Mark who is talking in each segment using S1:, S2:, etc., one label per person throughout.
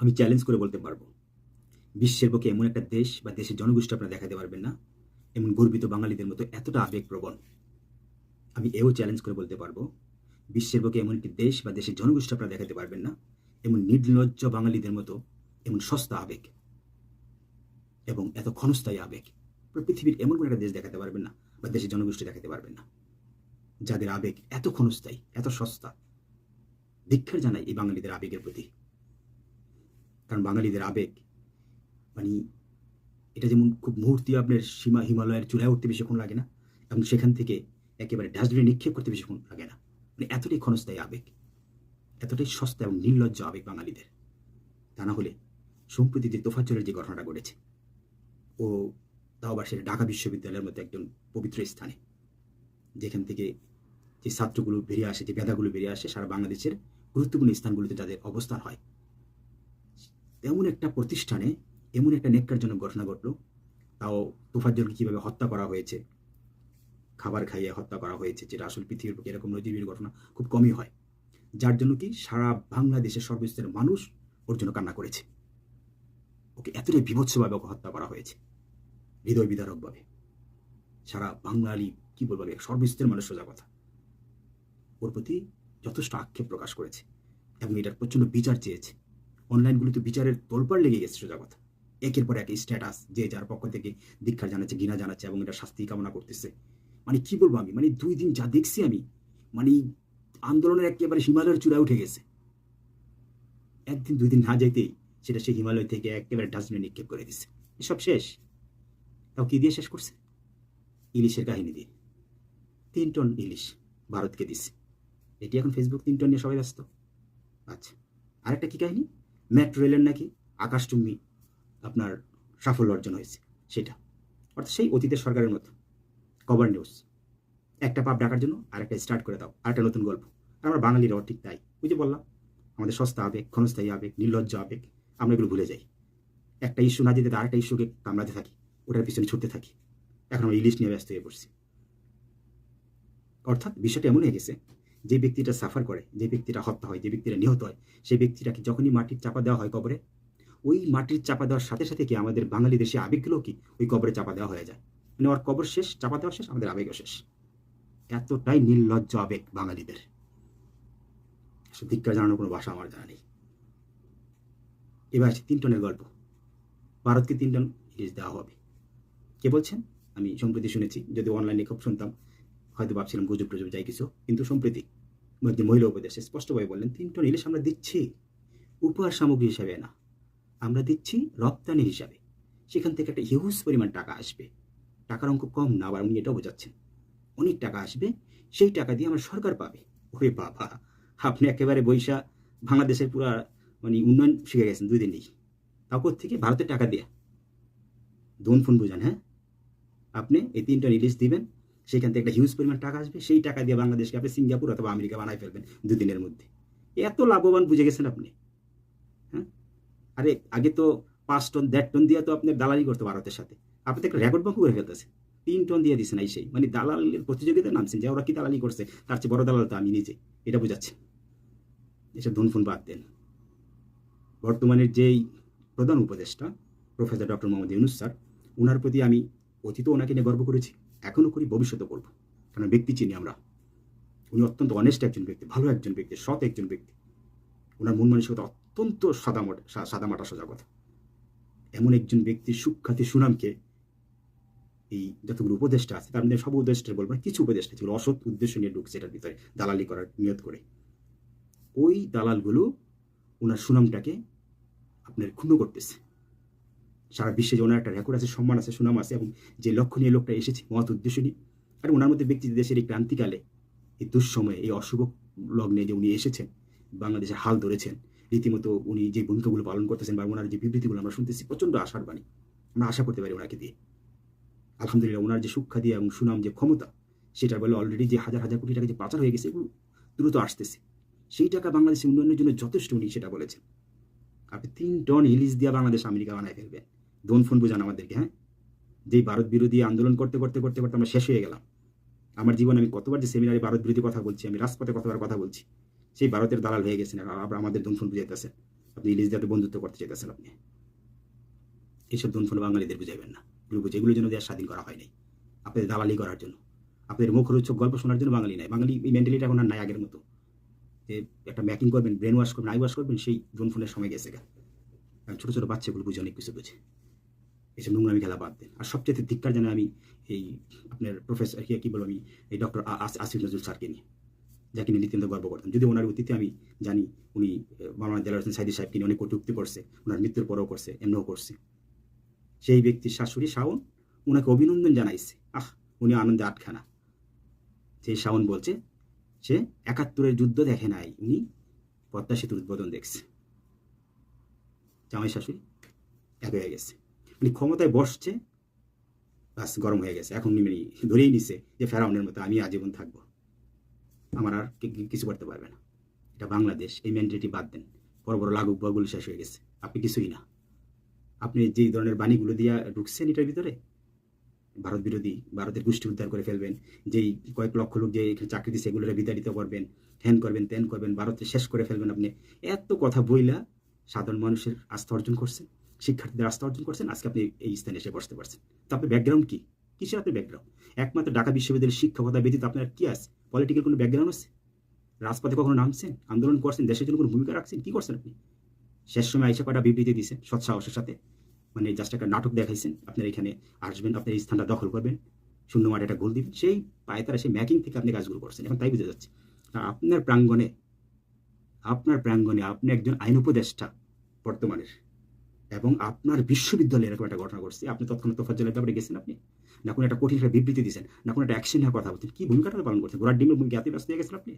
S1: আমি চ্যালেঞ্জ করে বলতে পারব। বিশ্বের বুকে এমন একটা দেশ বা দেশের জনগোষ্ঠী আপনারা দেখাতে পারবেন না, এমন গর্বিত বাঙালিদের মতো এতটা আবেগপ্রবণ। আমি এও চ্যালেঞ্জ করে বলতে পারব, বিশ্বের বুকে এমন একটি দেশ বা দেশের জনগোষ্ঠী আপনারা দেখাতে পারবেন না, এমন নির্লজ্জ বাঙালিদের মতো, এমন সস্তা আবেগ এবং এত ক্ষণস্থায়ী আবেগ। পৃথিবীর এমন কোনো একটা দেশ দেখাতে পারবেন না বা দেশের জনগোষ্ঠী দেখাতে পারবেন না। যাদের আবেগ এত ক্ষণস্থায়ী, এত সস্তা ধিক্ষার জানাই এই বাঙালিদের আবেগের প্রতি। কারণ বাঙালিদের আবেগ। মানে এটা যেমন খুব মুহূর্তে আপনার সীমা হিমালয়ের চূড়ায় উঠতে বেশিক্ষণ লাগে না এবং সেখান থেকে একেবারে ডাস্টবিনে নিক্ষেপ করতে বেশিক্ষণ লাগে না। মানে এতটাই ক্ষণস্থায়ী আবেগ, এতটাই সস্তা এবং নির্লজ্জ আবেগ বাঙালিদের। তা না হলে সম্প্রতি যে তোফাজ্জলের যে ঘটনাটা ঘটেছে, ও তাও আবার সেটা ঢাকা বিশ্ববিদ্যালয়ের মতো একজন পবিত্র স্থানে, যেখান থেকে যে ছাত্রগুলো বেরিয়ে আসে, যে বেদাগুলো বেরিয়ে আসে সারা বাংলাদেশের গুরুত্বপূর্ণ স্থানগুলোতে যাদের অবস্থান হয়। তেমন একটা প্রতিষ্ঠানে এমন একটা নেককারজনক ঘটনা ঘটলো। তাও তোফাজ্জলকে কীভাবে হত্যা করা হয়েছে, খাবার খাইয়ে হত্যা করা হয়েছে, যেটা আসল পৃথিবীর বুকে এরকম নজিবের ঘটনা খুব কমই হয়। যার জন্য কি সারা বাংলাদেশের সর্বস্তরের মানুষ ওর জন্য কান্না করেছে। ওকে এতটাই বিভৎসভাবে ওকে হত্যা করা হয়েছে, হৃদয় বিদারকভাবে। সারা বাঙালি, কি বলব সর্বস্তরের মানুষ সোজা কথা। ওর প্রতি যথেষ্ট আক্ষেপ প্রকাশ করেছে এবং এটার প্রচণ্ড বিচার চেয়েছে। অনলাইনগুলিতে বিচারের তোলপাড় লেগে গেছে সোজা কথা। একের পর এক স্ট্যাটাস যে যার পক্ষ থেকে দীক্ষা জানাচ্ছে, ঘৃণা জানাচ্ছে এবং এটা শাস্তি কামনা করতেছে। মানে কি বলব আমি? মানে দুই দিন যা দেখছি আমি মানে আন্দোলনের একেবারে হিমালয়ের চূড়ায় উঠে গেছে। একদিন দুই দিন না যেতেই সেটা সে হিমালয় থেকে একেবারে ডাস্টবিনে নিক্ষেপ করে দিছে। এসব শেষ। তাও কি দিয়ে শেষ করছে? ইলিশের কাহিনী দিয়ে। তিন টন ইলিশ ভারতকে দিছে। এটি এখন ফেসবুক তিন টন নিয়ে সবাই ব্যস্ত। আচ্ছা আরেকটা কি কাহিনী? মেট্রো রেলের নাকি আকাশচুম্বী আপনার সাফল্য অর্জন হয়েছে, সেটা। অর্থাৎ সেই অতীতের সরকারের মতো কভার নিউজ একটা পাপ ডাকার জন্য আরেকটা স্টার্ট করে দাও আর একটা নতুন গল্প। আর আমরা বাঙালিরাও ঠিক তাই। ওই যে বললাম, আমাদের সস্তা আবেগ, ক্ষণস্থায়ী আবেগ, নির্লজ্জ আবেগ, আমরা এগুলো ভুলে যাই। একটা ইস্যু না যেতে আরেকটা ইস্যুকে কামড়াতে থাকি, ওটার পিছনে ছুটতে থাকি। এখন আমরা ইলিশ নিয়ে ব্যস্ত হয়ে পড়ছি। অর্থাৎ বিষয়টা এমন হয়ে গেছে যে ব্যক্তিটা সাফার করে, যে ব্যক্তিটা হত্যা হয়, যে ব্যক্তিটা নিহত হয়, সেই ব্যক্তিটাকে যখনই মাটির চাপা দেওয়া হয় কবরে, ওই মাটির চাপা দেওয়ার সাথে সাথে কি আমাদের বাঙালি দেশে আবেগগুলো কি ওই কবরে চাপা দেওয়া হয়ে যায়? মানে ওর কবর শেষ, চাপা দেওয়া শেষ, আমাদের আবেগও শেষ। এতটাই নির্লজ্জ আবেগ বাঙালিদের। ধিক্কার জানানোর কোনো ভাষা আমার জানা নেই। এবার আছে তিন টনের গল্প। ভারতকে তিন টন ইলিশ দেওয়া হবে। কে বলছেন? আমি সম্প্রতি শুনেছি, যদি অনলাইনে খুব শুনতাম। হয়তো ভাবছিলাম গুজব টুজব যাই কিছু, কিন্তু সম্প্রতি একজন মহিলা উপদেশে স্পষ্টভাবে বললেন তিন টন ইলিশ আমরা দিচ্ছি, উপহার সামগ্রী হিসাবে না, আমরা দিচ্ছি রপ্তানি হিসাবে। সেখান থেকে একটা হিউজ পরিমাণ টাকা আসবে। টাকার অঙ্ক কম না, আবার উনি এটাও বোঝাচ্ছেন। অনেক টাকা আসবে, সেই টাকা দিয়ে আমার সরকার পাবে। ওরে বাবা, আপনি একেবারে বৈশা, বাংলাদেশের পুরা মানে উন্নয়ন শিখে গেছেন দুই দিনেই তাও থেকে ভারতের টাকা দেয়া। দোন ফোন বুঝান হ্যাঁ? আপনি এই তিনটা রিলিজ দিবেন সেখান থেকে একটা হিউজ পরিমাণ টাকা আসবে, সেই টাকা দিয়ে বাংলাদেশকে আপনি সিঙ্গাপুর অথবা আমেরিকা বানাই ফেলবেন দুদিনের মধ্যে। এত লাভবান বুঝে গেছেন আপনি? হ্যাঁ? আরে, আগে তো পাঁচ টন, দেড় টন দিয়ে তো আপনি দালালি করতে ভারতের সাথে। আপনি তো একটা রেকর্ড বাঙ্কু করে ফেলতেছে তিন টন দিয়ে দিচ্ছেন এই সেই। মানে দালালের প্রতিযোগিতা নামছেন যে ওরা কি দালালি করছে, তার চেয়ে বড় দালাল তো আমি নিজে। এটা বুঝাচ্ছি এসব ধন ফোন বাদ দেন। বর্তমানের যেই প্রধান উপদেষ্টা, professor doctor Muhammad Yunus sir ওনার প্রতি আমি অতীত ওনাকে নিয়ে গর্ব করেছি। এখনও করি, ভবিষ্যতে করব। কারণ ব্যক্তি চিনি আমরা। উনি অত্যন্ত অনেস্ট একজন ব্যক্তি, ভালো একজন ব্যক্তি, সৎ একজন ব্যক্তি। ওনার মন মানসিকতা অত্যন্ত সাদামাটা সাদামাটা সোজা কথা। এমন একজন ব্যক্তির সুখ্যাতি, সুনামকে এই যতগুলো উপদেষ্টা আছে, তার মধ্যে সব উপদেষ্টা বলব কিছু উপদেষ্টা যেগুলো অসৎ উদ্দেশ্য নিয়ে ঢুকছে এটার ভিতরে, দালালি করার নিয়ত করে। ওই দালালগুলো, ওনার সুনামটাকে আপনার ক্ষুণ্ণ করতেছে। সারা বিশ্বে যে ওনার একটা রেকর্ড আছে, সম্মান আছে, সুনাম আছে এবং যে লক্ষ্য নিয়ে লোকটা এসেছে মত উদ্দেশ্য নিয়ে। আর ওনার মধ্যে ব্যক্তি দেশের এই ক্রান্তিকালে, এই দুঃসময়ে, এই অশুভ লগ্নে যে উনি এসেছেন বাংলাদেশের হাল ধরেছেন, রীতিমতো উনি যে ভূমিকাগুলো পালন করতেছেন বা ওনার যে বিবৃতিগুলো আমরা শুনতেছি, প্রচণ্ড আশার বাণী। আমরা আশা করতে পারি ওনাকে দিয়ে। আলহামদুলিল্লাহ, ওনার যে সুখ্যা দিয়ে এবং সুনাম যে ক্ষমতা, সেটা বলে অলরেডি যে হাজার হাজার কোটি টাকা যে পাচার হয়ে গেছে, এগুলো দ্রুত আসতেছে। সেই টাকা বাংলাদেশের উন্নয়নের জন্য যথেষ্ট উনি সেটা বলেছেন। আপনি তিন টন ইলিশ দিয়ে বাংলাদেশ আমেরিকা বানায় ফেলবেন। দোন ফোন বোঝান আমাদেরকে হ্যাঁ? যেই ভারত বিরোধী আন্দোলন করতে করতে করতে করতে আমরা শেষ হয়ে গেলাম। আমার জীবনে আমি কতবার যে সেমিনারে ভারত বিরোধী কথা বলছি, আমি রাজপথে কতবার কথা বলছি, সেই ভারতের দালাল হয়ে গেছেন আবার আমাদের দোন ফোন বুঝাইতেছে। আপনি ইলিশ যাতে বন্ধুত্ব করতে চাইতেছেন আপনি। এইসব দনফোন বাঙালিদের বুঝাইবেন না। এগুলো বুঝে, এগুলোর জন্য দেশ স্বাধীন করা হয়নি আপনাদের দালালি করার জন্য। আপনাদের মুখরোচক গল্প শোনার জন্য বাঙালি নাই। বাঙালি, এই মেন্টালিটি এখন আর নাই আগের মতো। যে একটা ম্যাকিং করবেন ব্রেন ওয়াশ করবেন আই ওয়াশ করবেন, সেই দনফোনের সময় গেছে গা। ছোটো ছোটো বাচ্চাগুলো বুঝে অনেক কিছু বুঝে। এইসব নোংরামি খেলা বাদ দেন। আর সবচেয়ে ধিক্কার জানে আমি এই আপনার প্রফেসর কি কি বলব আমি, এই ডক্টর আসিফ নজরুল স্যারকে নিয়ে, যাকে নিয়ে নিত্যন্ত গর্ব করতাম। যদি ওনার অতীতে আমি জানি, উনি মাওলানা দেলার হোসেন সাইদি সাহেবকে নিয়ে অনেক কটুক্তি করছে, ওনার মৃত্যুর পরেও করছে, এমনও করছে। সেই ব্যক্তির শাশুড়ি শাওন ওনাকে অভিনন্দন জানাইছে। আহ, উনি আনন্দে আটখানা। সেই শাওন বলছে, সে একাত্তরের যুদ্ধ দেখে নাই, উনি পদ্মা সেতুর উদ্বোধন দেখছে। জামাই শাশুড়ি, এক হয়ে গেছে। উনি ক্ষমতায় বসছে বাস গরম হয়ে গেছে। এখন উনি মানে ধরেই নিছে যে ফেরাউনের মতো আমি আজীবন থাকব। আমার আর কিছু করতে পারবে না। এটা বাংলাদেশ, এই মেন্টালিটি বাদ দেন। বড় বড় লাগুক, বগুলো শেষ হয়ে গেছে। আপনি কিছুই না। আপনি যে ধরনের বাণীগুলো দিয়া ঢুকছেন এটার ভিতরে, ভারত বিরোধী, ভারতের গোষ্ঠী উদ্ধার করে ফেলবেন, যেই কয়েক লক্ষ লোক যে চাকরি দিচ্ছে এগুলোর বিতাড়িত করবেন হ্যান করবেন ত্যান করবেন ভারতে শেষ করে ফেলবেন আপনি। এত কথা বইলা সাধারণ মানুষের আস্থা অর্জন করছেন। শিক্ষার্থীদের আস্থা অর্জন করছেন, আজকে আপনি এই স্থানে এসে বসতে পারছেন। তো আপনার ব্যাকগ্রাউন্ড কি? কিসের আপনার ব্যাকগ্রাউন্ড একমাত্র ঢাকা বিশ্ববিদ্যালয়ের শিক্ষকতা ব্যতীত আপনার কি আছে? পলিটিক্যাল কোনো ব্যাকগ্রাউন্ড আছে? রাজপথে কখনো নামছেন? আন্দোলন করছেন? দেশের জন্য কোনো ভূমিকা রাখছেন? কি করছেন আপনি? শেষ সময় আইসা কটা বিবৃতি দিয়েছেন? সৎসাহসের সাথে। মানে জাস্ট একটা নাটক দেখাইছেন। আপনার এখানে আসবেন, আপনার এই স্থানটা দখল করবেন। শূন্য মাঠে একটা গোল দিবেন। সেই পায়ে তারা সেই ম্যাকিং থেকে আপনি কাজগুলো করছেন। এখন তাই বুঝে যাচ্ছে। আপনার প্রাঙ্গণে আপনার প্রাঙ্গণে আপনি একজন আইন উপদেষ্টা বর্তমানের। এবং আপনার বিশ্ববিদ্যালয়ে এরকম একটা ঘটনা ঘটছে। আপনি তৎক্ষণাৎ তোফাজ্জলের ব্যাপারে গেছেন আপনি? না, কোনো একটা কঠিন একটা বিবৃতি দিয়েছেন। না, কোনো একটা অ্যাকশন কথা বলছেন। কি ভূমিকাটা পালন করছেন? ঘোড়ার ডিমের ভূমিকা এত ব্যস্ত হয়ে গেছেন আপনি?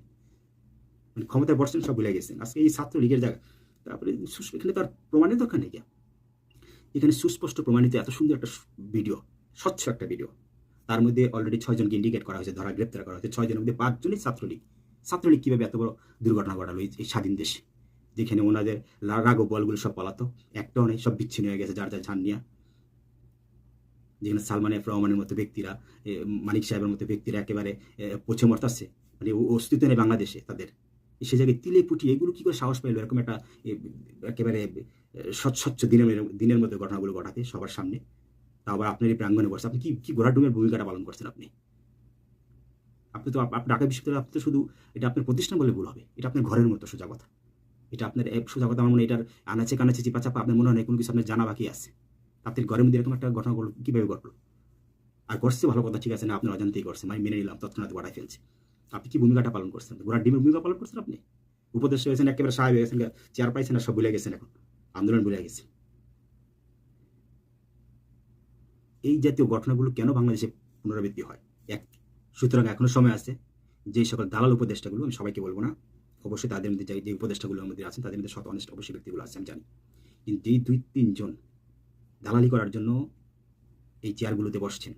S1: মানে ক্ষমতায় বসছেন সব ভুলে গেছেন। আজকে এই ছাত্র লীগের জায়গা। তারপরে এখানে তার প্রমাণের দরকার নেই? এখানে সুস্পষ্ট প্রমাণিত এত সুন্দর একটা ভিডিও স্বচ্ছ একটা ভিডিও তার মধ্যে অলরেডি ছয়জনকে ইন্ডিকেট করা হয়েছে, ধরা, গ্রেপ্তার করা হয়েছে। ছয়জনের মধ্যে পাঁচজনই ছাত্রলীগ। ছাত্রলীগ কীভাবে এত বড় দুর্ঘটনা ঘটালো এই স্বাধীন দেশে? যেখানে ওনাদের লা- রাগ ও বলগুলো সব পালাতো। একটাও নেই, সব বিচ্ছিন্ন হয়ে গেছে, যার যার ঝান নিয়ে। যেখানে সালমান এফ রহমানের মতো ব্যক্তিরা মানিক সাহেবের মতো ব্যক্তিরা একেবারে পচে মরতাছে। মানে অস্তিত্ব নেই বাংলাদেশে তাদের। সে জায়গায় তিলে পুটি, এগুলো কি করে সাহস পাইলো? এরকম একটা একেবারে স্বচ্ছ দিনের দিনের মধ্যে ঘটনাগুলো ঘটাতে সবার সামনে। তা আবার আপনার এই প্রাঙ্গণে বসে, আপনি কি কি ডুমের ভূমিকাটা পালন করছেন আপনি? আপনি তো ঢাকা বিশ্ববিদ্যালয়, আপনি তো শুধু, এটা আপনার প্রতিষ্ঠান বলে ভুল হবে। এটা আপনার ঘরের মতো সোজা কথা। এটা আপনার সোজা কথা আমার মনে এটার আনাচে কানাচে চিপা চাপা আপনার মনে হয় কোনো কিছু আপনার জানা বাকি আছে। আপনার ঘরের মধ্যে এরকম একটা ঘটনা ঘটলো, কীভাবে ঘটলো? আর করছে ভালো কথা, ঠিক আছে, না, আপনার অজান্তেই করছে আমি মেনে নিলাম, তৎক্ষণাৎ বাড়াই ফেলছে। আপনি কি ভূমিকাটা পালন করছেন? ঘোড়ার ডিমের ভূমিকা পালন করছেন আপনি? উপদেশ হয়েছেন, একেবারে সাহেব হয়ে গেছেন চেয়ার পাইছেন আর সব ভুলে গেছেন এখন। আন্দোলন ভুলে গেছে এই জাতীয় ঘটনাগুলো কেন বাংলাদেশে পুনরাবৃত্তি হয়? এক, সুতরাং এখনও সময় আছে, যে সকল দালাল উপদেষ্টাগুলো, আমি সবাইকে বলব না অবশ্যই তাদের মধ্যে যে- উপদেষ্টাগুলো আমাদের আছেন, তাদের মধ্যে শত অনিষ্ট অবশ্যই ব্যক্তিগুলো আছে, আমি জানি। কিন্তু যেই দুই, তিনজন দালালি করার জন্য এই চেয়ারগুলোতে বসছেন।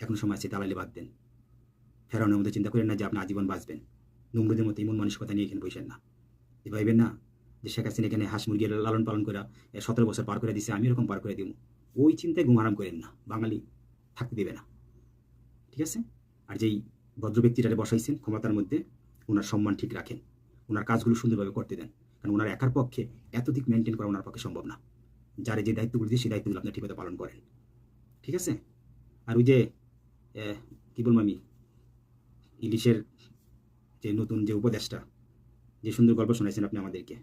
S1: এখনও সময় আছে, দালালি বাদ দেন। ফেরানোর মধ্যে চিন্তা করেন না যে আপনি আজীবন বাঁচবেন। নমরুদের মতো এমন মানসিকতা নিয়ে এখানে বসেন না। যে ভাইবেন না যে শেখ হাসিনা এখানে হাঁস মুরগির লালন পালন করে সতেরো বছর পার করে দিছে, আমি এরকম পার করে দিব। ওই চিন্তায় ঘুম আরাম করেন না। বাঙালি থাকতে দেবে না। ঠিক আছে? আর যেই ভদ্র ব্যক্তিটারে বসাইছেন ক্ষমতার মধ্যে, ওনার সম্মান ঠিক রাখেন। ওনার কাজগুলো সুন্দরভাবে করতে দেন। কারণ ওনার একার পক্ষে এত দিক মেনটেন করা ওনার পক্ষে সম্ভব না। যারা যে দায়িত্বগুলো দিয়ে সেই দায়িত্বগুলো আপনার ঠিকমতো পালন করেন। ঠিক আছে? আর ওই যে কী বলব আমি? ইলিশের যে নতুন যে উপদেশটা যে সুন্দর গল্প শোনাইছেন আপনি আমাদেরকে,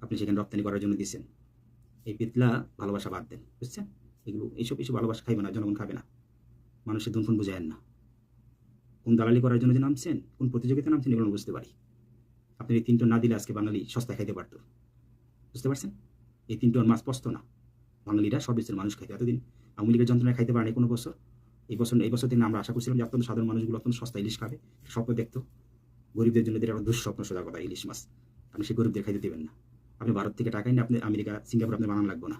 S1: আপনি সেখানে রপ্তানি করার জন্য দিয়েছেন। এই পিতলা ভালোবাসা বাদ দেন, বুঝছেন? এগুলো, এইসব এইসব ভালোবাসা খাইবে না, জনগণ খাবে না। মানুষের দুনফুন বুঝায়েন না। কোন দালালি করার জন্য যে নামছেন, কোন প্রতিযোগিতা নামছেন, এগুলো বুঝতে পারি। আপনি এই তিনটো না দিলে আজকে বাঙালি সস্তা খাইতে পারতো। বুঝতে পারছেন? এই তিনটো মাছ পস্ত না। বাঙালিরা সর্বোচ্চের মানুষ খাইতে এতদিন। আওয়ামী লীগের যন্ত্রণা খাইতে পারেনি কোনো বছর। এই বছর এই বছর থেকে আমরা আশা করছিলাম যে অত্যন্ত সাধারণ মানুষগুলো অত্যন্ত সস্তা ইলিশ খাবে। স্বপ্ন দেখতো। গরিবদের জন্য একটা দুঃস্বপ্ন সোজা কথা, ইলিশ মাছ। আপনি সেই গরিবদের খাইতে দেবেন না। আপনি ভারত থেকে টাকা নিয়ে আপনি আমেরিকা, সিঙ্গাপুর আপনি বানান লাগবে না।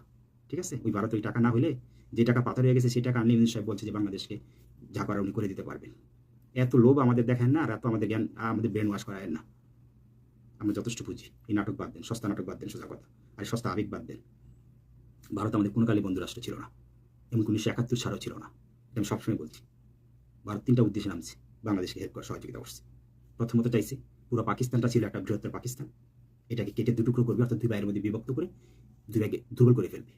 S1: ঠিক আছে? ওই ভারত ওই টাকা না হলে যে টাকা পাথর হয়ে গেছে, সেই টাকা আনলিমিটেড সাহেব বলছে যে বাংলাদেশকে যা উনি করে দিতে পারবেন। এত লোভ আমাদের দেখেন না আর এত আমাদের জ্ঞান, আমাদের ব্রেন ওয়াশ করায় না। আমরা যথেষ্ট বুঝি এই নাটক বাদ দেন, সস্তা নাটক বাদ দেন, সোজা কথা। আর সস্তা আবেগ বাদ দেন। ভারত আমাদের কোনো কালে বন্ধু রাষ্ট্র ছিল না এমন উনিশশো একাত্তর সালও ছিল না। এটা আমি সবসময় বলছি। ভারত তিনটা উদ্দেশ্যে নামছে, বাংলাদেশকে হেল্প করার সহযোগিতা করছে। প্রথমত চাইছে, পুরো পাকিস্তানটা ছিল একটা বৃহত্তর পাকিস্তান। এটাকে কেটে দুটুকরো করবে, অর্থাৎ দুই ভাইয়ের মধ্যে বিভক্ত করে দুই ভাইকে দুর্বল করে ফেলবে।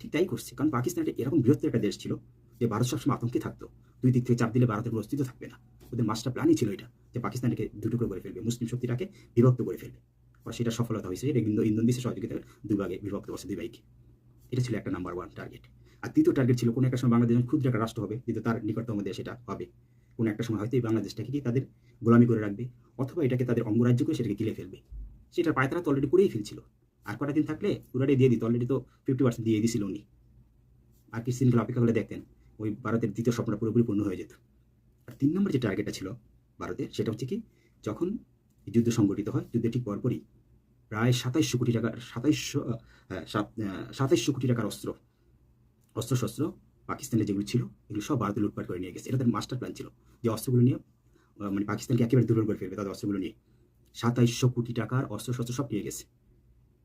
S1: ঠিক তাই করছে, কারণ পাকিস্তান একটা এরকম বৃহত্তর একটা দেশ ছিল যে ভারত সবসময় আতঙ্কে থাকতো। দুই দিক থেকে চাপ দিলে ভারতের কোনো অস্তিত্ব থাকবে না। ওদের মাস্টার প্ল্যানই ছিল এটা। যে পাকিস্তানকে দুটুকরো করে ফেলবে, মুসলিম শক্তিটাকে বিভক্ত করে ফেলবে। আর সেটা সফলতা হয়েছে, এটা কিন্তু ইন্দোন দেশের সহযোগিতা দুই ভাগে বিভক্ত করছে দুই ভাইকে। এটা ছিল একটা নাম্বার ওয়ান টার্গেট আর দ্বিতীয় টার্গেট ছিল কোনো একটা সময় বাংলাদেশ ক্ষুদ্র একটা রাষ্ট্র হবে, কিন্তু তার নিকটতম দেশ এটা হবে। কোনো একটা সময় হয়তো এই বাংলাদেশটাকে কি তাদের গোলামি করে রাখবে, অথবা এটাকে তাদের অঙ্গরাজ্য করে সেটাকে গিলে ফেলবে। সেটা পায়তারা তো অলরেডি করেই ফেলছিল। আর কটা দিন থাকলে পুরাটাই দিয়ে দিত অলরেডি তো ফিফটি পার্সেন্ট দিয়ে দিয়েছিল উনি। আর কিছু দিন অপেক্ষা করে দেখতেন, ওই ভারতের দ্বিতীয় স্বপ্নটা পুরোপুরি পূর্ণ হয়ে যেত। আর তিন নম্বর যে টার্গেটটা ছিল ভারতের, সেটা হচ্ছে কি, যখন যুদ্ধ সংগঠিত হয়, যুদ্ধের ঠিক পরপরই প্রায় সাতাইশশো কোটি টাকার, সাতাইশশো সাতাইশশো কোটি টাকার অস্ত্র, অস্ত্রশস্ত্র পাকিস্তানের যেগুলো ছিল, এগুলো সব ভারতে লুটপাট করে নিয়ে গেছে। এটা তাদের মাস্টার প্ল্যান ছিল যে অস্ত্রগুলো নিয়ে মানে পাকিস্তানকে একেবারে দুর্বল করে ফেলবে তাদের অস্ত্রগুলো নিয়ে। সাতাইশশো কোটি টাকার অস্ত্রশস্ত্র সব নিয়ে গেছে।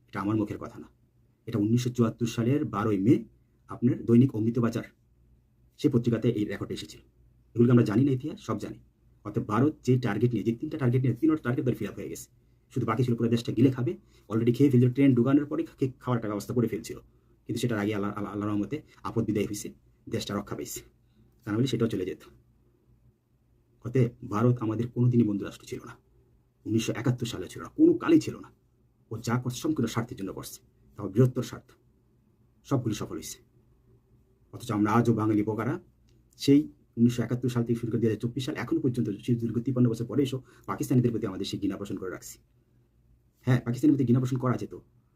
S1: এটা আমার মুখের কথা না। এটা উনিশশো চুয়াত্তর সালের বারোই মে আপনার দৈনিক অমৃত বাজার, সে পত্রিকাতে এই রেকর্ড এসেছিল। এগুলোকে আমরা জানি না ইতিহাস, সব জানি। অর্থাৎ ভারত যে টার্গেট নিয়ে, যে তিনটা টার্গেট নিয়ে, তিনটা টার্গেট ধরে ফিল আপ হয়ে গেছে। শুধু বাকি ছিল পুরো দেশটা গিলে খাবে। অলরেডি খেয়ে ফেলছিল ট্রেন ঢুকানোর পরে খাওয়ার একটা ব্যবস্থা করে ফেলছিল। কিন্তু সেটার আগে আল্লাহ আল্লাহ, আল্লাহর মতে আপদ বিদায় হয়েছে দেশটা রক্ষা পাইছে। তা নাহলে সেটাও চলে যেত। অতএব ভারত আমাদের কোনোদিনই বন্ধু রাষ্ট্র ছিল না। উনিশশো একাত্তর সালে ছিল না। কোনো কালই ছিল না। ও যা করছে সম্পূর্ণ স্বার্থের জন্য করছে। তাও বৃহত্তর স্বার্থ। সবগুলি সফল হয়েছে অথচ আমরা আজও বাঙালি বোকারা। সেই উনিশশো একাত্তর সাল থেকে শুরু করে দুই হাজার চব্বিশ সাল এখনও পর্যন্ত দীর্ঘ তিপ্পান্ন বছর পরে এসেও পাকিস্তানিদের প্রতি আমাদের সেই ঘৃণা পোষণ করে রাখছি। হ্যাঁ পাকিস্তানের প্রতি ঘৃণা পোষণ করা যেত।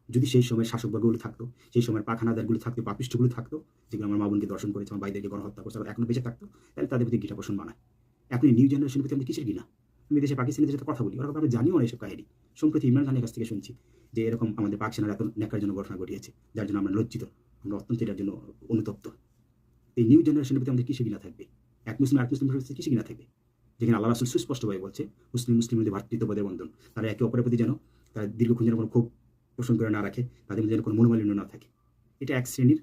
S1: যদি সেই সময় শাসকবর্গগুলো থাকতো, সেই সময় পাখানাদারগুলো থাকতো, পাপিষ্ঠগুলো থাকতো, যেগুলো আমার মা বোনকে দর্শন করেছে, আমার ভাইদেরকে গণহত্যা করছে এখনও বেঁচে থাকতো, তাহলে তাদের প্রতি ঘৃণা পোষণ বানায় এখন নিউ জেনারেশনের প্রতি আমাদের কিসের ঘৃণা? আমি দেশে পাকিস্তানিদের সাথে কথা বলি, ওরা আমরা জানিও না এসব কাহিনী। সম্প্রতি ইমরান খানের কাছ থেকে শুনছি যে এরকম আমাদের পাক সেনার এত নেকার জন্য ঘটনা ঘটিয়েছে, যার জন্য আমরা লজ্জিত, আমরা অত্যন্ত এটার জন্য অনুতপ্ত। এই নিউ জেনারেশনের প্রতি আমাদের কিসে কিনা থাকবে? এক মুসলিম মুসলিমের প্রতি কিসে কিনা থাকবে? যেখানে আল্লাহ রাসুল সুস্পষ্টভাবে বলছে, মুসলিম মুসলিম মধ্যে ভাতৃত্ববোধের বন্ধন। তারা একে অপরের প্রতি যেন তারা দীর্ঘক্ষণ যেন কোনো ক্ষোভ পোষণ করে না রাখে, তাদের মধ্যে যেন কোনো মনোমালিন্য না থাকে। এটা এক শ্রেণির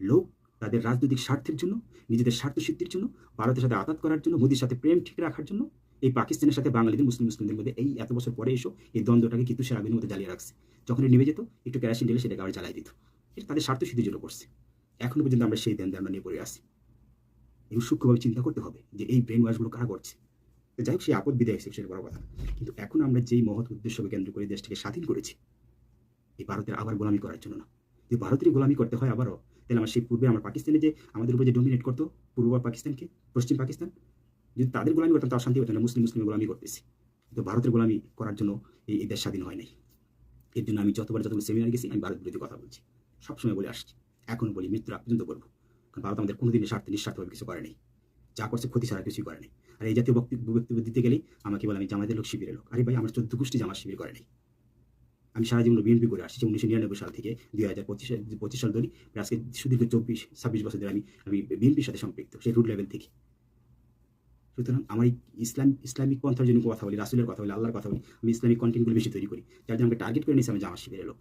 S1: লোক, তাদের রাজনৈতিক স্বার্থের জন্য, নিজেদের স্বার্থ সিদ্ধির জন্য, ভারতের সাথে আঘাত করার জন্য, মোদির সাথে প্রেম ঠিক রাখার জন্য, এই পাকিস্তানের সাথে বাঙালিদের মুসলিম, মুসলিমদের মধ্যে এই এত বছর পরে এসো, এই দ্বন্দ্বটাকে কিন্তু সে আগুনের মধ্যে জ্বালিয়ে রাখছে। যখন নেমে যেত, একটু ক্যারাসিন ঢেলে সেটাকে আবার জ্বালাই দিত। এটা তাদের স্বার্থ সিদ্ধির জন্য করছে। এখনও পর্যন্ত আমরা সেই ধ্যান ধারণা নিয়ে পড়ে আসি এগুলো সূক্ষ্মভাবে চিন্তা করতে হবে যে এই ব্রেন ওয়াশগুলো কারা করছে। যাই হোক, সেই আপদ বিদায় হয়েছে সেটা বড় কথা। কিন্তু এখন আমরা যেই মহৎ উদ্দেশ্যকে কেন্দ্র করে দেশটাকে স্বাধীন করেছি, এই ভারতের আবার গোলামি করার জন্য না। যদি ভারতেরই গোলামি করতে হয় আবারও, তাহলে আমার সেই পূর্বে আমার পাকিস্তানে যে আমাদের উপরে যে ডোমিনেট করতো, পূর্ব পাকিস্তানকে, পশ্চিম পাকিস্তান, যদি তাদের গোলামি করতাম তার শান্তি হতো না, মুসলিম মুসলিম গোলামি করতেছি। কিন্তু ভারতের গোলামি করার জন্য এই দেশ স্বাধীন হয় নাই। এর জন্য আমি যতবার যতবার সেমিনার গেছি, আমি ভারত বিরোধী কথা বলছি। সবসময় বলে আসছি। এখন বলি, মৃত্যুর পর্যন্ত কারণ ভারত আমাদের কোনোদিনই স্বার্থে নিঃস্বার্থভাবে কিছু করে নেই। যা করছে ক্ষতি ছাড়া কিছুই করে নেই। আর এই জাতীয় বক্তব্য বক্তব্য দিতে গেলেই আমাকে বলে, আমি জামাতের লোক, শিবিরের লোক। আরে ভাই, আমার চোদ্দ গোষ্ঠী জামাত শিবির করে নেই। আমি সারা জীবন বিএনপি করে আসছি, উনিশশো নিরানব্বই সাল থেকে দুই হাজার পঁচিশ পঁচিশ সাল ধরি। আজকে সুদীর্ঘ চব্বিশ, ছাব্বিশ বছর ধরে আমি আমি বিএনপির সাথে সম্পৃক্ত, সেই রুট লেভেল থেকে। সুতরাং আমার ইসলাম, ইসলামিক পন্থার জন্য কথা বলি, রাসুলের কথা বলি, আল্লাহর কথা বলি, আমি ইসলামিক কন্টেন্টগুলো বেশি তৈরি করি। যার জন্য আমাকে টার্গেট করে নিয়েছি আমি জামা শিবিরের লোক।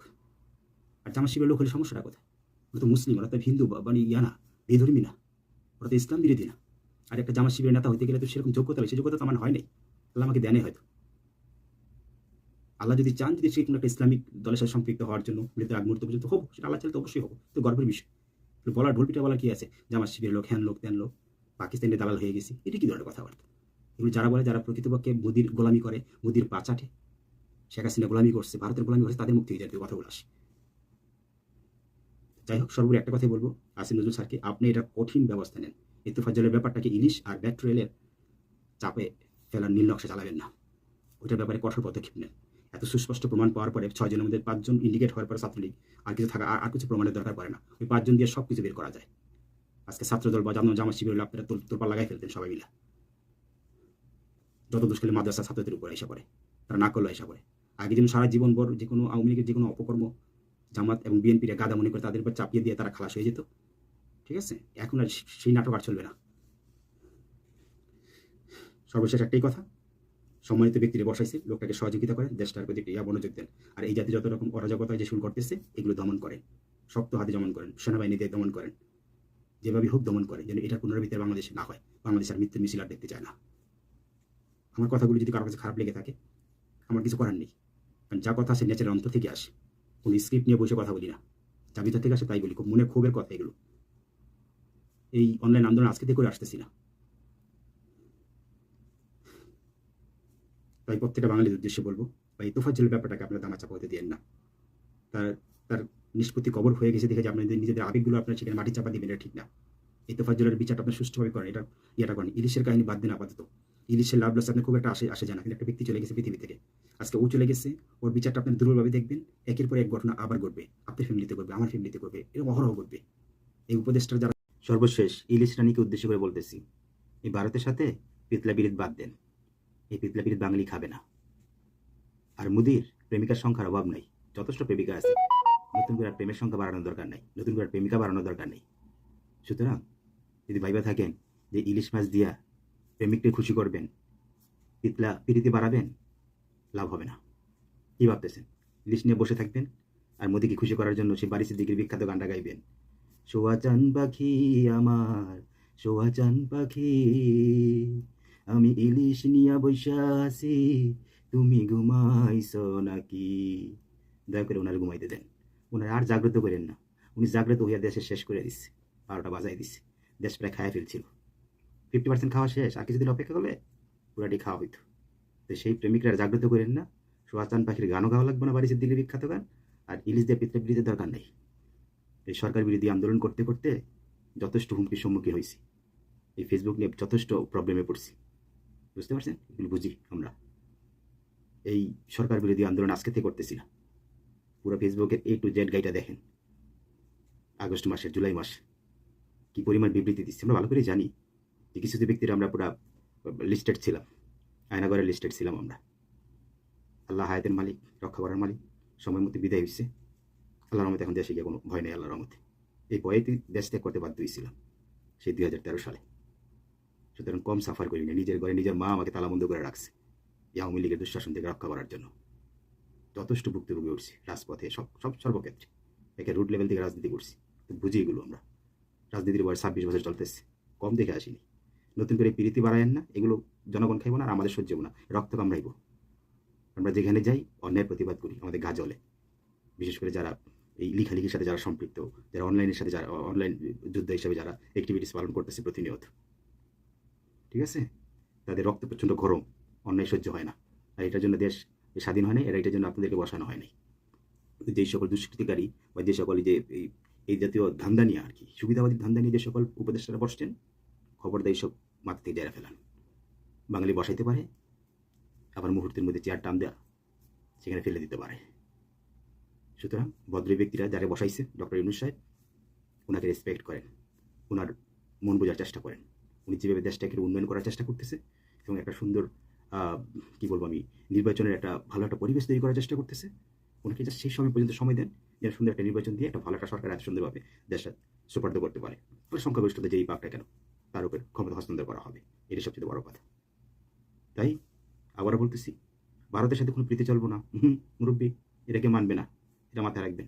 S1: আর জামা শিবিরের লোক হলে সমস্যাটা কোথায়? ওরা তো মুসলিম, ওরা তো হিন্দু মানে ইয়া না। বেধর্মী না ওরা তো ইসলাম বিরোধী না। আর একটা জামা শিবিরের নেতা হতে গেলে তো সেরকম যোগ্যতা লাগে সেই যোগ্যতা তো আমার হয় নাই। আল্লাহ আমাকে দেনে হয়তো। আল্লাহ যদি চান যদি সে কোনো একটা ইসলামিক দলের সাথে সম্পৃক্ত হওয়ার জন্য মৃত্যুর আগ মুহূর্ত পর্যন্ত হব, সেটা আল্লাহ চাইলে তো অবশ্যই হব। তো গর্বের বিষয়। বলার ঢোলপিটা বলা কি আছে? জামা শিবিরের লোক, হ্যান লোক, ত্যান লোক পাকিস্তানের দালাল হয়ে গেছি, এটি কি ধরনের কথাবার্তা? এগুলো যারা বলে, যারা প্রকৃতপক্ষে মোদির গোলামি করে, মোদির পাচাটে শেখ হাসিনা গোলামি করছে, ভারতের গোলামি করছে, তাদের মুখ থেকে জাতীয় কথাগুলো আসে। যাই হোক, সর্বোপরি একটা কথাই বলব আসিম নজরুল স্যারকে, আপনি এটা কঠিন ব্যবস্থা নেন। ইত্তেফাজলের ব্যাপারটাকে ইলিশ আর ব্যাট্রেলের চাপে ফেলার নীল নকশা চালাবেন না। ওইটার ব্যাপারে কঠোর পদক্ষেপ নেন। এত সুস্পষ্ট প্রমাণ পাওয়ার পরে ছয়জনের মধ্যে পাঁচজন ইন্ডিকেট হওয়ার পরে ছাত্রলীগ আর কিছু থাকা আর- কিছু প্রমাণের দরকার পড়ে না। ওই পাঁচজন দিয়ে সব কিছু বের করা যায়। আজকে ছাত্রদল বা জানো জামা শিবির হলে আপনারা তোরপা লাগাই ফেলতেন সবাই মিলে। যত দুষ্কালে মাদ্রাসা ছাত্রদের উপরে এসে পড়ে, তারা না করল এসে পড়ে। আগে যেমন সারা জীবন ভর যে কোনো আওয়ামী লীগের যে কোনো অপকর্ম জামাত এবং বিএনপির গাদা মনে করে তাদের উপর চাপিয়ে দিয়ে তারা খালাস হয়ে যেত। ঠিক আছে? এখন আর সেই নাটক আর চলবে না। সর্বশেষ একটাই কথা, সম্মানিত ব্যক্তিরা বসাইছে, লোকটাকে সহযোগিতা করেন, দেশটার প্রতি ইয়া মনোযোগ দেন। আর এই জাতি যত রকম অরাজকতা যে শুরু করতেছে, এগুলো দমন করেন। শক্ত হাতে দমন করেন সেনাবাহিনী দিয়ে দমন করেন। যেভাবে হোক দমন করেন, যেন এটা পুনরাবৃত্তি বাংলাদেশে না হয়। বাংলাদেশ আর মৃত্যুর মিছিল আর দেখতে চায় না। আমার কথাগুলো যদি কারও কাছে খারাপ লেগে থাকে, আমার কিছু করার নেই। কারণ যা কথা আসে নেচারের অন্তর থেকে আসে। কোনো স্ক্রিপ্ট নিয়ে বসে কথা বলি না। যা ভিতর থেকে আসে তাই বলি, খুব মনে ক্ষোভের কথা এগুলো। এই অনলাইন আন্দোলন আজকে থেকে করে আসতেছি না। তাই প্রত্যেকটা বাঙালির উদ্দেশ্যে বলব বা এই তোফাজ্জলের ব্যাপারটাকে আপনারা দামা চাপা হতে না। তার তার নিষ্পত্তি কবর হয়ে গেছে দেখে যে আপনাদের নিজেদের আবেগগুলো আপনার সেখানে মাটি চাপা দিবেন, এটা ঠিক না। এই তোফাজ্জলের বিচারটা আপনার সুষ্ঠুভাবে করেন, এটা ইয়েটা করেন। ইলিশের কাহিনী বাদ দিন আপাতত। ইলিশের লাভ লস আপনার খুব একটা আসে আসে জানা কিন্তু একটা ব্যক্তি চলে গেছে পৃথিবী থেকে। আজকে ও চলে গেছে ওর বিচারটা আপনি দুর্বলভাবে দেখবেন, একের পর এক ঘটনা আবার ঘটবে, আপনার ফ্যামিলিতে করবে আমার ফ্যামিলিতে করবে এরকম অহরহ করবে এই উপদেশটা যারা সর্বশেষ ইলিশ রানীকে উদ্দেশ্য করে বলতেছি, এই ভারতের সাথে পিতলা বিরিদ বাদ দেন। এই পিতলা বিরিদ বাঙালি খাবে না। আর মুদির প্রেমিকার সংখ্যার অভাব নাই, যথেষ্ট প্রেমিকা আছে। নতুন করে প্রেমের সংখ্যা বাড়ানোর দরকার নাই, নতুন করে প্রেমিকা বাড়ানোর দরকার নেই। সুতরাং যদি ভাইবা থাকেন যে ইলিশ মাছ দিয়া প্রেমিককে খুশি করবেন, পিতলা পিড়িতে বাড়াবেন লাভ হবে না। কী ভাবতেছেন? ইলিশ নিয়ে বসে থাকবেন আর মোদিকে খুশি করার জন্য সেই বাড়ি সিদ্দিকের বিখ্যাত গানটা গাইবেন। সোয়া চান পাখি আমার সোয়া চান পাখি, আমি ইলিশ নিয়া বৈশা আছি, তুমি ঘুমাইছ নাকি? দয়া করে ওনার ঘুমাইতে দেন। ওনার আর জাগ্রত করেন না। উনি জাগ্রত হইয়া দেশে শেষ করে দিচ্ছে বারোটা বাজাই দিচ্ছে দেশ প্রায় খায়া ফেলছিল। ফিফটি পার্সেন্ট খাওয়া শেষ। আর কিছুদিন অপেক্ষা করলে পুরাটি খাওয়া হইতো। তো সেই প্রেমিকরা জাগ্রত করেন না। সোয়াচান পাখির গানও গাওয়া লাগবে না বাড়িতে দিল্লি বিখ্যাত গান। আর ইলিশ দিয়ে পিতলে বিরোধী দরকার নেই। এই সরকার বিরোধী আন্দোলন করতে করতে যথেষ্ট হুমকির সম্মুখীন হয়েছি। এই ফেসবুক নিয়ে যথেষ্ট প্রবলেমে পড়ছি। বুঝতে পারছেন? এগুলো বুঝি আমরা। এই সরকার বিরোধী আন্দোলন আজকে থেকে করতেছি না। পুরো ফেসবুকের এ টু জেড গাইটা দেখেন। আগস্ট মাসে জুলাই মাসে। কি পরিমাণ বিবৃতি দিচ্ছে আমরা ভালো করে জানি। যে কিছু কিছু ব্যক্তিরা আমরা পুরো লিস্টেড ছিলাম। আয়নাগরের লিস্টেড ছিলাম আমরা। আল্লাহ হায়াতের মালিক, রক্ষা করার মালিক, সময় মতো বিদায় হয়েছে আল্লাহর রহমতে এখন দেশে গিয়ে কোনো ভয় নেই আল্লাহর রহমতে। এই ভয়েতেই দেশ ত্যাগ করতে বাধ্য হয়েছিলাম সেই দুই হাজার তেরো সালে। সুতরাং কম সাফার করি না নিজের ঘরে নিজের মা আমাকে তালাবন্ধ করে রাখছে এই আওয়ামী লীগের দুঃশাসন থেকে রক্ষা করার জন্য। যথেষ্ট ভুক্তভোগী উঠছি রাজপথে, সব সব সর্বক্ষেত্রে। একে রুট লেভেল থেকে রাজনীতি করছি। তো বুঝি এগুলো আমরা। রাজনীতির বয়স ছাব্বিশ বছর চলতেছে। কম দেখে আসিনি। নতুন করে পিরিতি বাড়ায়েন না, এগুলো জনগণ খাইব না আর আমাদের সহ্য না, রক্ত কামড়াইব। আমরা যেখানে যাই অন্যায় প্রতিবাদ করি আমাদের গা জ্বলে। বিশেষ করে যারা এই লিখালিখির সাথে যারা সম্পৃক্ত, যারা অনলাইনের সাথে যারা, অনলাইন যুদ্ধ হিসেবে যারা অ্যাক্টিভিটিস পালন করতেছে প্রতিনিয়ত। ঠিক আছে? তাদের রক্ত প্রচণ্ড গরম, অন্যায় সহ্য হয় না। আর এটার জন্য দেশ স্বাধীন হয় না এরা এটার জন্য আপনাদেরকে বসানো হয় নাই। যেই সকল দুষ্কৃতিকারী বা যে সকল যে এই জাতীয় ধান্দা নিয়ে আর কি, সুবিধাবাদী ধান্দা নিয়ে যে সকল উপদেষ্টারা বসছেন খবর দেয় সব থেকে জেরা ফেলান। বাঙালি বসাইতে পারে, আবার মুহূর্তের মধ্যে চেয়ার টান দেওয়া সেখানে ফেলে দিতে পারে। সুতরাং ভদ্র ব্যক্তিরা যারা বসাইছে, ডক্টর ইউনুস সাহেব ওনাকে রেসপেক্ট করেন ওনার মন বোঝার চেষ্টা করেন। উনি যেভাবে দেশটাকে উন্নয়ন করার চেষ্টা করতেছে, এবং একটা সুন্দর কি বলব আমি, নির্বাচনের একটা ভালো একটা পরিবেশ তৈরি করার চেষ্টা করতেছে ওনাকে জাস্ট সেই সময় পর্যন্ত সময় দেন, যেন সুন্দর একটা নির্বাচন দিয়ে একটা ভালো একটা সরকার এত সুন্দরভাবে দেশটা সুপার্দ করতে পারে। সংখ্যাগরিষ্ঠতা যেই পাকটা কেন। তার উপর ক্ষমতা হস্তান্তর করা হবে। এটা সবচেয়ে বড় কথা। তাই আবারও বলতেছি, ভারতের সাথে কোনো প্রীতি চলবো না। মুরব্বী, এটাকে মানবে না। এটা মাথায় রাখবেন।